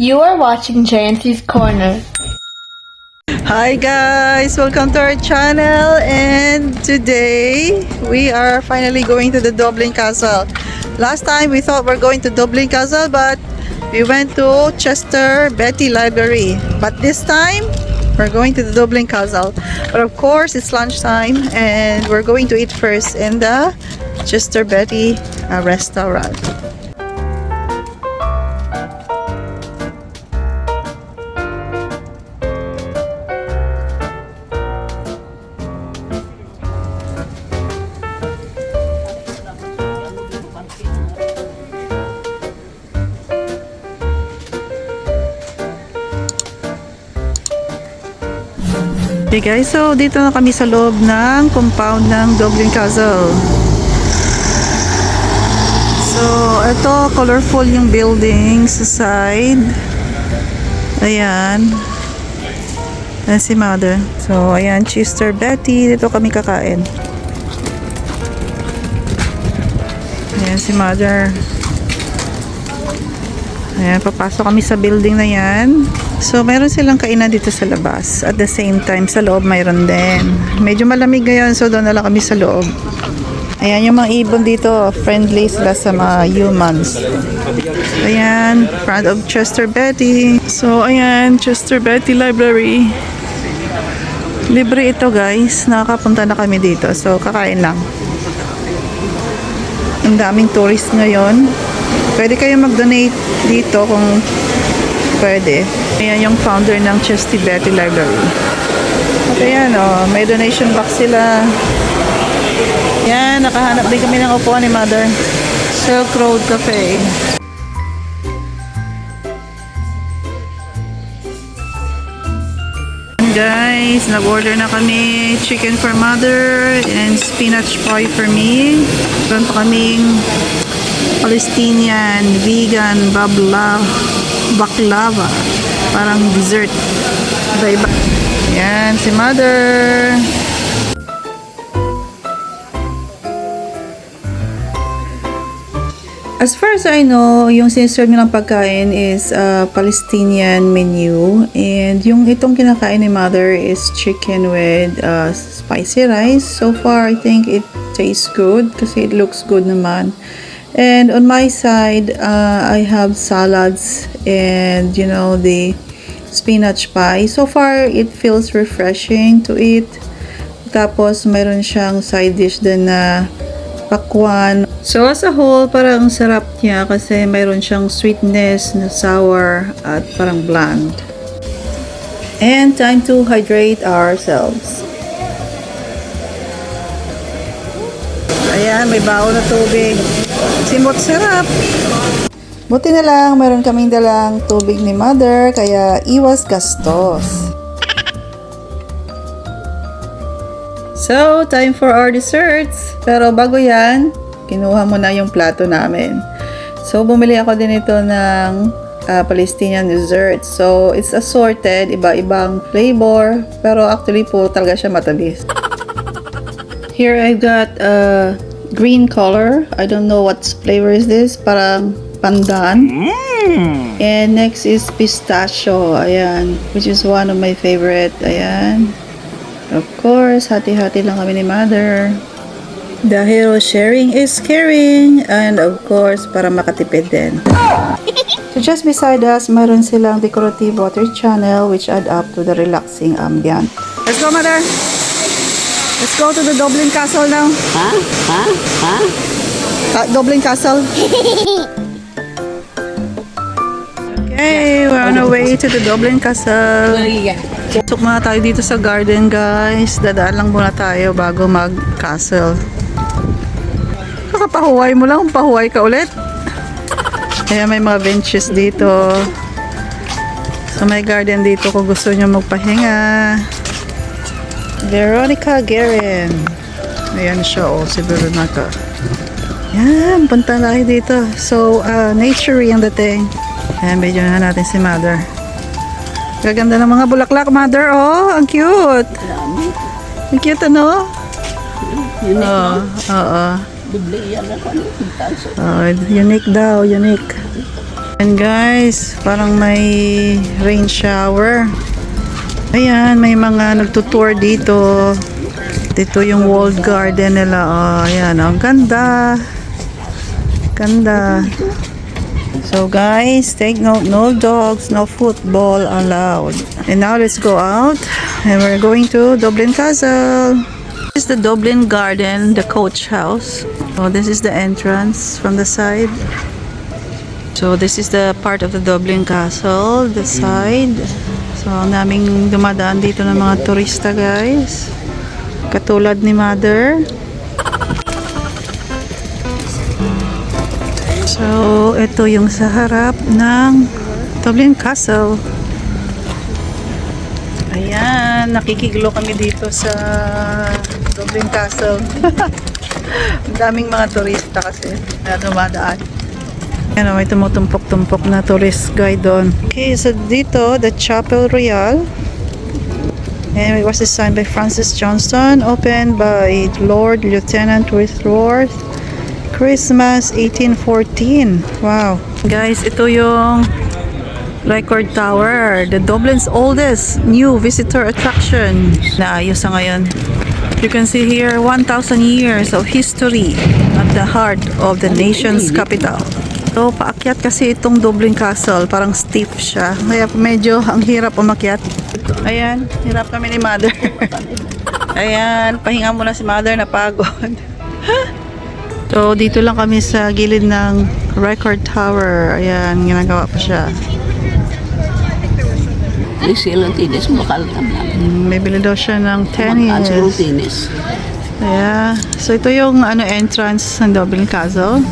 You are watching Jayanti's Corner. Hi guys, welcome to our channel and today we are finally going to the Dublin Castle. Last time we thought we're going to Dublin Castle but we went to Chester Betty Library. But this time we're going to the Dublin Castle. But of course it's lunchtime and we're going to eat first in the Chester Betty uh, restaurant. Okay guys, so dito na kami sa loob ng compound ng Dublin Castle. So, ito, colorful yung building sa side. Ayan. Ayan si mother. So, ayan, Chester Betty. Dito kami kakain. Ayan si mother. Ayan, papasok kami sa building na yan. So, meron silang kainan dito sa labas. At the same time, sa loob mayroon din. Medyo malamig ngayon, so doon na lang kami sa loob. Ayan, yung mga ibon dito, friendly sila sa mga humans. Ayan, front of Chester Betty. So, ayan, Chester Betty Library. Libre ito guys. Nakakapunta na kami dito. So, kakain lang. Ang daming tourist ngayon. Pwede kayo mag-donate dito kung pwede. Ayan yung founder ng Chesty Betty Library. At ayan oh, may donation box sila. Yan, nakahanap din kami ng upuan ni Mother. Silk Road Cafe. Guys, nag-order na kami chicken for mother and spinach pie for me. Meron pa kaming Palestinian vegan babla baklava. Parang dessert. Iba-iba. Yan, si mother. As far as I know, yung siniserve nilang pagkain is uh, Palestinian menu. And yung itong kinakain ni mother is chicken with uh, spicy rice. So far, I think it tastes good kasi it looks good naman. And on my side, uh, I have salads and, you know, the spinach pie. So far, it feels refreshing to eat. Tapos, mayroon siyang side dish din na pakwan. So, as a whole, parang ang sarap niya kasi mayroon siyang sweetness na sour at parang bland. And time to hydrate ourselves. Ayan, may baon na tubig. Simot sarap. Buti na lang, meron kaming dalang tubig ni mother, kaya iwas gastos. So, time for our desserts. Pero bago yan, kinuha mo na yung plato namin. So, bumili ako din ito ng ah, Palestinian dessert. So, it's assorted, iba-ibang flavor. Pero actually po, talaga siya matamis. Here I got a green color. I don't know what flavor is this. Parang pandan. And next is pistachio. Ayan. Which is one of my favorite. Ayan. Of course, hati-hati lang kami ni mother. Dahil sharing is caring. And of course, para makatipid din. So just beside us, meron silang decorative water channel which add up to the relaxing ambient. Let's go, mother! Let's go to the Dublin Castle now. Huh? Huh? Huh? Ka- Dublin Castle. Okay, we're on our way to the Dublin Castle. Pasok muna tayo dito sa garden, guys. Dadaan lang muna tayo bago mag-castle. Kakapahuway mo lang, pahuway ka ulit. Kaya may mga benches dito. So may garden dito kung gusto nyo magpahinga. Veronica Guerin. Ayan siya, oh, si Veronica. Yan, punta tayo dito. So, uh, nature yung dating. Ayan, medyo na natin si Mother. Gaganda ng mga bulaklak, Mother. Oh, ang cute. Ang cute, ano? Unique, Oo, oo. Ano? Taso. Oh, unique daw, unique. And guys, parang may rain shower. Ayan, may mga nagtutour dito. Dito yung walled garden nila. Oh, ayan, oh, ganda. Ganda. So guys, take note, no dogs, no football allowed. And now let's go out. And we're going to Dublin Castle. This is the Dublin Garden, the coach house. Oh, this is the entrance from the side. So this is the part of the Dublin Castle, the side. So ang daming dumadaan dito ng mga turista guys. Katulad ni Mother. So ito yung sa harap ng Dublin Castle. Ayan, nakikiglo kami dito sa Dublin Castle. ang daming mga turista kasi na dumadaan. Ano, may tumutumpok-tumpok na tourist guide doon. Okay, so dito, the Chapel Royal. And it was designed by Francis Johnston, opened by Lord Lieutenant Whitworth. Christmas 1814. Wow. Guys, ito yung Record Tower, the Dublin's oldest new visitor attraction. Naayos sa ngayon. You can see here 1,000 years of history at the heart of the nation's capital. So, paakyat kasi itong Dublin Castle. Parang steep siya. Kaya medyo ang hirap umakyat. Ayan, hirap kami ni Mother. Ayan, pahinga muna si Mother na pagod. so, dito lang kami sa gilid ng Record Tower. Ayan, ginagawa pa siya. Ay sila tinis bakal tamlam. Mm, May bili daw siya ng tennis. tinis. Yeah. So ito yung ano entrance ng Dublin Castle.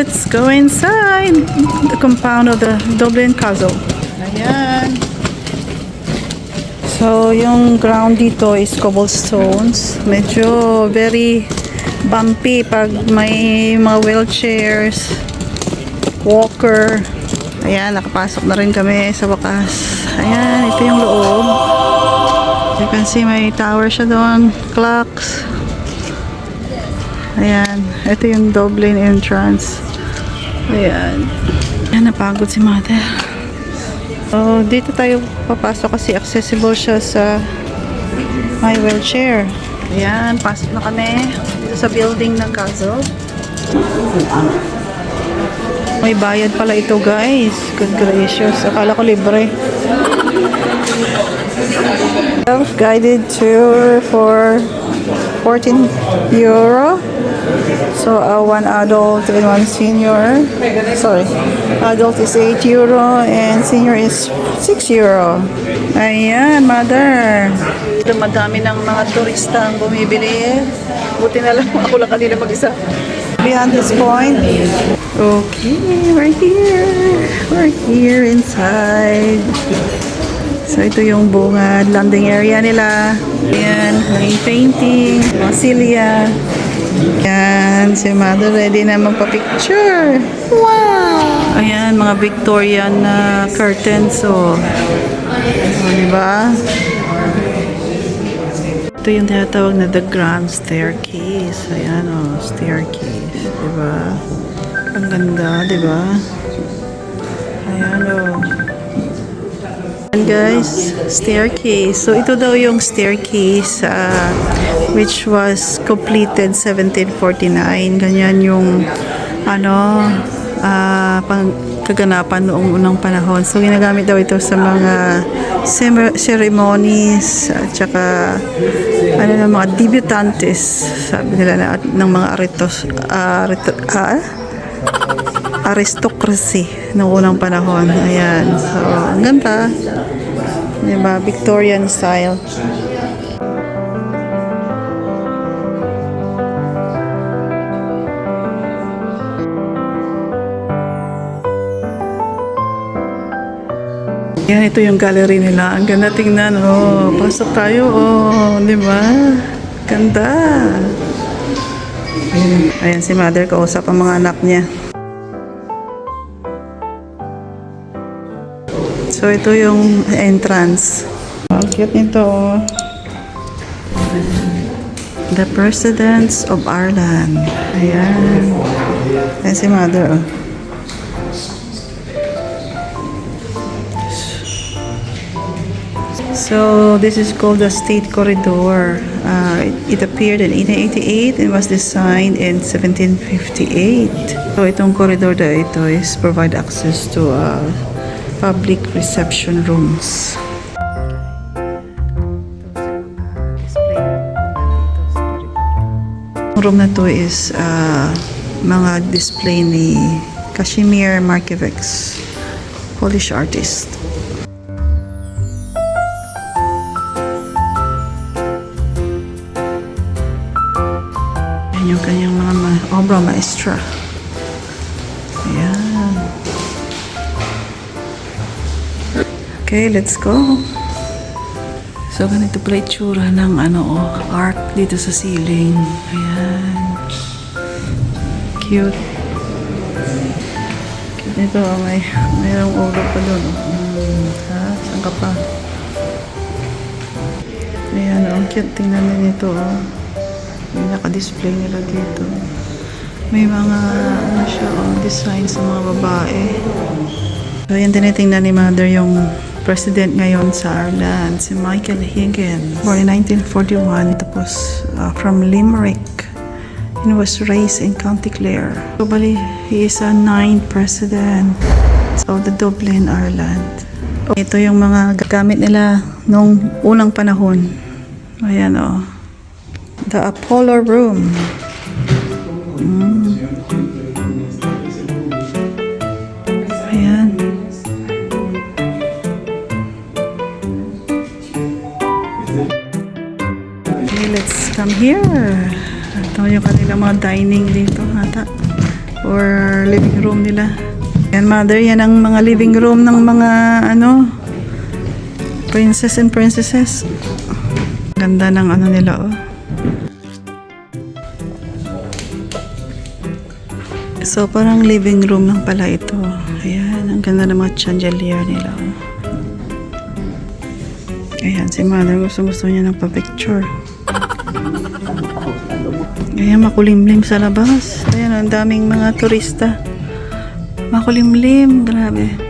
Let's go inside the compound of the Dublin Castle. Ayan. So yung ground dito is cobblestones. Medyo very bumpy pag may mga wheelchairs, walker. Ayan, nakapasok na rin kami sa wakas. Ayan, ito yung loob. You can see may tower siya doon. Clocks. Ayan. Ito yung Dublin entrance. Ayan. Ayan, napagod si mother. So, dito tayo papasok kasi accessible siya sa my wheelchair. Ayan, pasok na kami dito sa building ng castle. May bayad pala ito guys. Good gracious. Akala ko libre. Self-guided tour for 14 euro. So, uh, one adult and one senior. Sorry. Adult is 8 euro and senior is 6 euro. Ayan, mother. Ito madami ng mga turista ang bumibili. Buti na lang ako lang kanina mag-isa. Beyond this point. Okay, we're here. We're here inside. So, ito yung bungad, landing area nila. Ayan, may painting, mga silya. Ayan, si mother ready na magpa-picture. Wow! Ayan, mga Victorian na curtains. So, o, diba? Ito yung tinatawag na the grand staircase. Ayan, oh, staircase. Diba? Ang ganda, diba? Ayan, oh. And guys, staircase. So ito daw yung staircase uh, which was completed 1749. Ganyan yung ano uh, pang kaganapan noong unang panahon. So ginagamit daw ito sa mga ceremonies at saka ano ng mga debutantes sabi nila na ng mga aritos uh, rito, ah? aristocracy noong unang panahon. Ayan. So, ang ganda. Diba? Victorian style. Yan, ito yung gallery nila. Ang ganda tingnan. Oh, pasok tayo. Oh, di ba? Ganda. Ayan si mother kausap ang mga anak niya. So, ito yung entrance. Ang oh, cute nito. The Presidents of Ireland. Ayan. Ayan si Mother. Oh. So this is called the State Corridor. Uh, it, it appeared in 1888 and was designed in 1758. So itong corridor na ito is provide access to uh, public reception rooms. Ang room na to is uh, mga display ni Kashmir Markievicz, Polish artist. Yan yung kanyang mga ma- obra maestra. Okay, let's go. So, ganito pala itsura ng ano, oh, arc dito sa ceiling. Ayan. Cute. Cute nito, oh, may, mayroong ulo pa doon. Oh. Hmm, ha? Saan ka pa? Ayan, oh, cute. Tingnan na nito, oh. May naka-display nila dito. May mga, ano siya, oh, design sa mga babae. So, yan tinitingnan ni Mother yung president ngayon sa Ireland, si Michael Higgins. Born in 1941, tapos uh, from Limerick. And was raised in County Clare. So, bali, he is a ninth president of the Dublin, Ireland. Ito yung mga gamit nila nung unang panahon. Ayan o. Oh. The Apollo Room. Mm. Here. Ito yung kanilang mga dining dito, ata. Or living room nila. Yan, mother, yan ang mga living room ng mga, ano, princess and princesses. Ganda ng ano nila, oh. So, parang living room lang pala ito. Ayan, ang ganda ng mga chandelier nila. oh. Ayan, si mother gusto gusto niya ng pa-picture. Ayan, makulimlim sa labas. Ayan, ang daming mga turista. Makulimlim, grabe.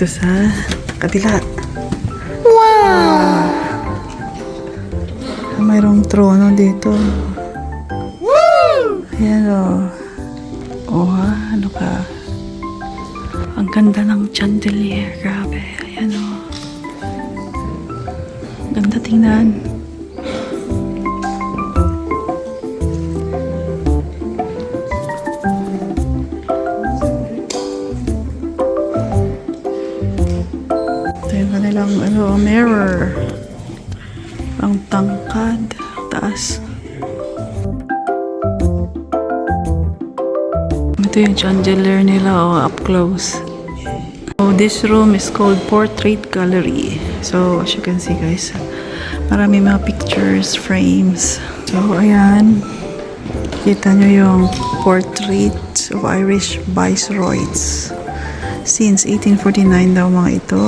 Dito sa kabila. Wow! Mayroong trono dito. Ayan o. Oh, ha? ano ka? Ang ganda ng chandelier. Grabe. Ayan o. Ganda tingnan. Yung chandelier nila oh, up close. Oh, this room is called Portrait Gallery. So, as you can see guys, marami mga pictures, frames. So, ayan. Kita nyo yung portraits of Irish viceroys. Since 1849 daw mga ito.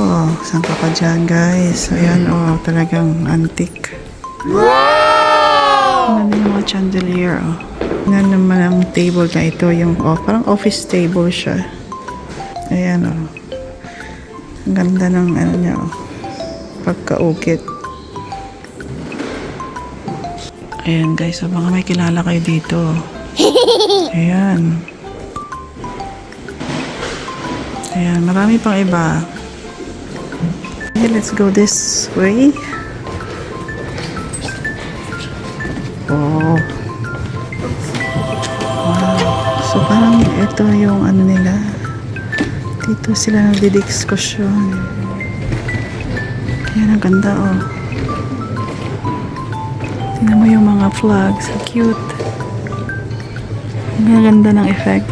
Saan ka pa dyan, guys? Ayan, oh, talagang antique. Wow! Ano yung mga chandelier, oh. Yan naman ang table na ito. Yung, oh, parang office table siya. Ayan, oh. Ang ganda ng, ano niya, oh. Pagkaukit. Ayan, guys. So, mga may kilala kayo dito. Ayan. Ayan, marami pang iba. Okay, let's go this way. Wow. So, parang ito yung ano nila. Dito sila nagdidiskusyon. Ayan, ang ganda oh. Tingnan mo yung mga flags. Cute. Ang ganda ng effect.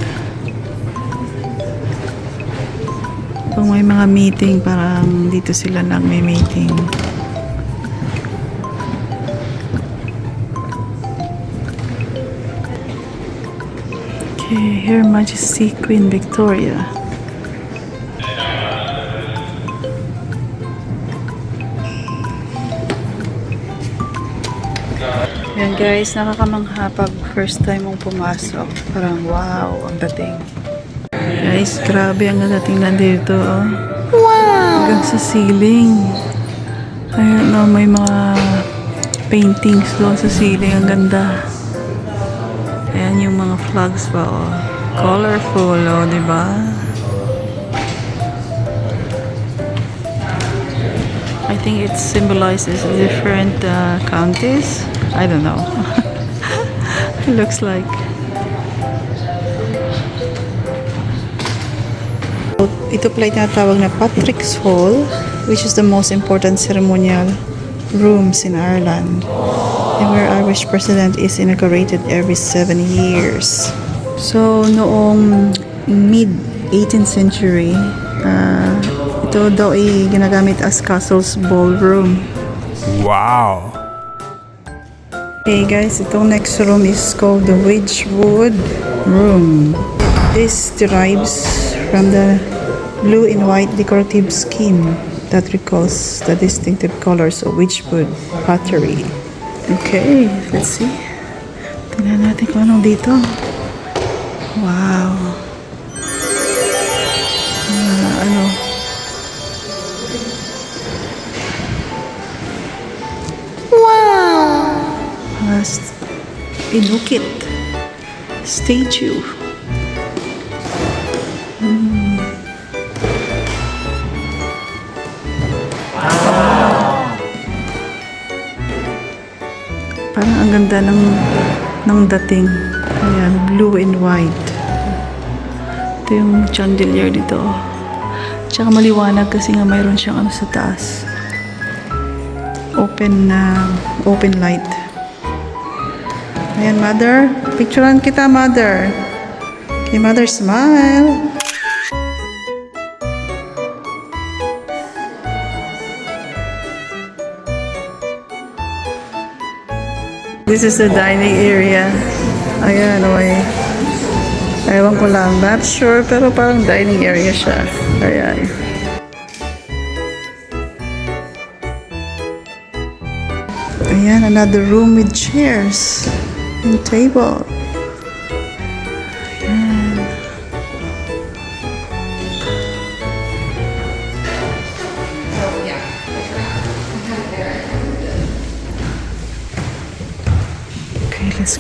Kung may mga meeting, parang dito sila nagme-meeting. Okay, Her Majesty Queen Victoria. Yan guys, nakakamangha pag first time mong pumasok. Parang wow, ang dating. Guys, grabe ang dating nandito. Oh. Wow! Hanggang sa ceiling. Ayan no, may mga paintings doon sa ceiling. Ang ganda. Flags pa, oh. Colorful, oh, di ba? I think it symbolizes different uh, counties. I don't know. it looks like. Ito pala tinatawag na Patrick's Hall, which is the most important ceremonial rooms in Ireland and where Irish president is inaugurated every seven years. So, noong mid-18th century, ah, ito daw ay ginagamit as castle's ballroom. Wow. Hey guys, itong next room is called the Wedgwood Room. This derives from the blue and white decorative scheme that recalls the distinctive colors of Wedgwood pottery. Okay, let's see. Tingnan natin kung anong dito. Wow. Ah, ano? Last Inukit statue. Parang ang ganda ng ng dating. Ayan, blue and white. Ito yung chandelier dito. Tsaka maliwanag kasi nga mayroon siyang ano sa taas. Open na open light. Ayan, mother. Picturean kita, mother. Okay, mother, smile. This is the dining area. Ayan, oy. Ewan ko lang, not sure, pero parang dining area siya. Ayan. Ayan, another room with chairs and table.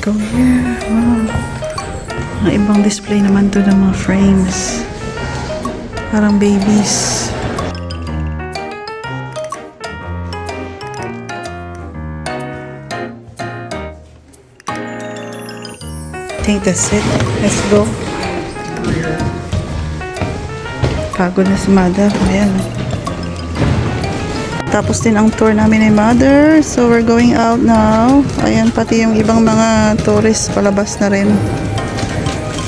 Go here. Wow. Mga ibang display naman to ng mga frames. Parang babies. I think that's it. Let's go. Pagod na si Mother. Ayan. Tapos din ang tour namin ni Mother. So, we're going out now. Ayan, pati yung ibang mga tourists palabas na rin.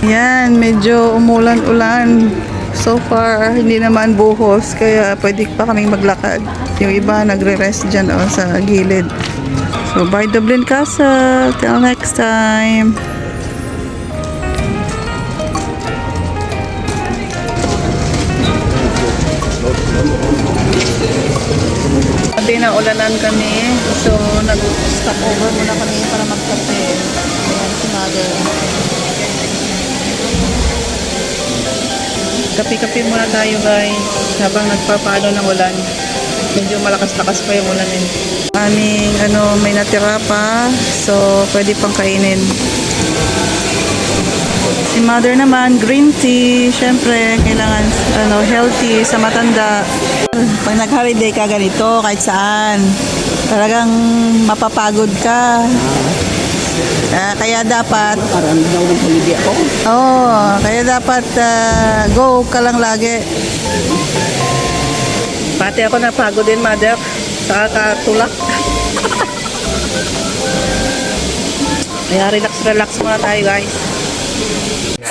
Ayan, medyo umulan-ulan. So far, hindi naman buhos. Kaya pwede pa kaming maglakad. Yung iba nagre-rest dyan oh, sa gilid. So, bye Dublin Castle. Till next time. Sabi na ulanan kami. So, nag-stop over muna kami para magkape. Ayan, si mother. Kape-kape muna tayo guys. Habang nagpapaano ng ulan. Medyo malakas-lakas pa yung ulan eh. Aming ano, may natira pa. So, pwede pang kainin. Si mother naman, green tea. Siyempre, kailangan ano, healthy sa matanda. Pag nag-holiday ka ganito, kahit saan, talagang mapapagod ka. Ah, kaya dapat, Parang daw ng pamilya ko. oh, kaya dapat ah, go ka lang lagi. Pati ako napagod din, mother. Sa kakatulak. Kaya relax, relax muna tayo, guys.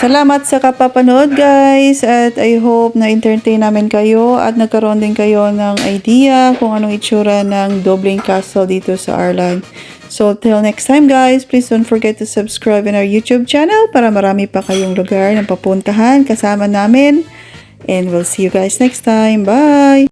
Salamat sa kapapanood guys at I hope na entertain namin kayo at nagkaroon din kayo ng idea kung anong itsura ng Dobling Castle dito sa Arlan. So till next time guys, please don't forget to subscribe in our YouTube channel para marami pa kayong lugar na papuntahan kasama namin. And we'll see you guys next time. Bye!